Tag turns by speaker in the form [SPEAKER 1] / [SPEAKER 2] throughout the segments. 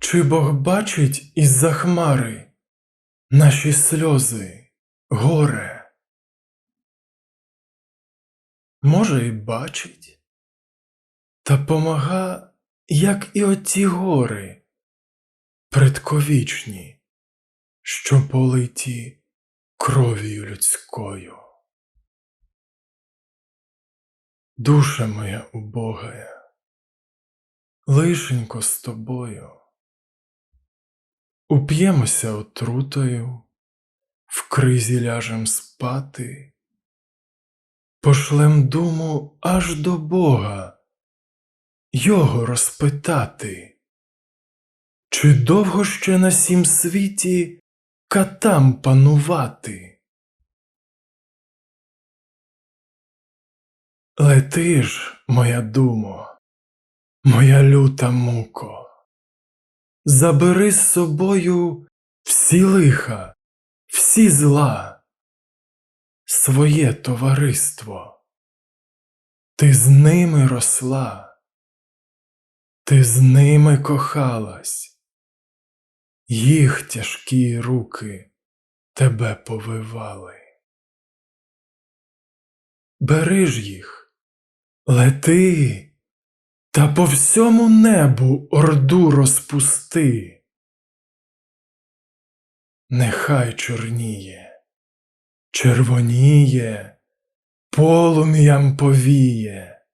[SPEAKER 1] Чи Бог бачить із-за хмари наші сльози, горе? Може, і бачить, та помага, як і оті гори, предковічні, що политі кров'ю людською. Душа моя убогая, лишенько з тобою. Уп'ємося отрутою, в кризі ляжем спати, пошлем думу аж до Бога, Його розпитати, чи довго ще на сім світі катам панувати? Лети ж, моя думо, моя люта муко. Забери з собою всі лиха, всі зла, своє товариство. Ти з ними росла, ти з ними кохалась, їх тяжкі руки тебе повивали. Бери ж їх, лети. Та по всьому небу орду розпусти. Нехай чорніє, червоніє, полум'ям повіє,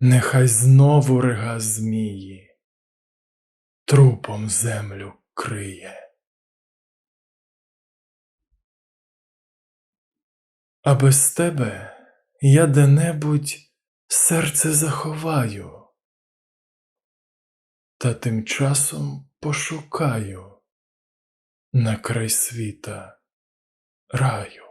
[SPEAKER 1] нехай знову рига змії, трупом землю криє. А без тебе я де-небудь серце заховаю, та тим часом пошукаю на край світа раю.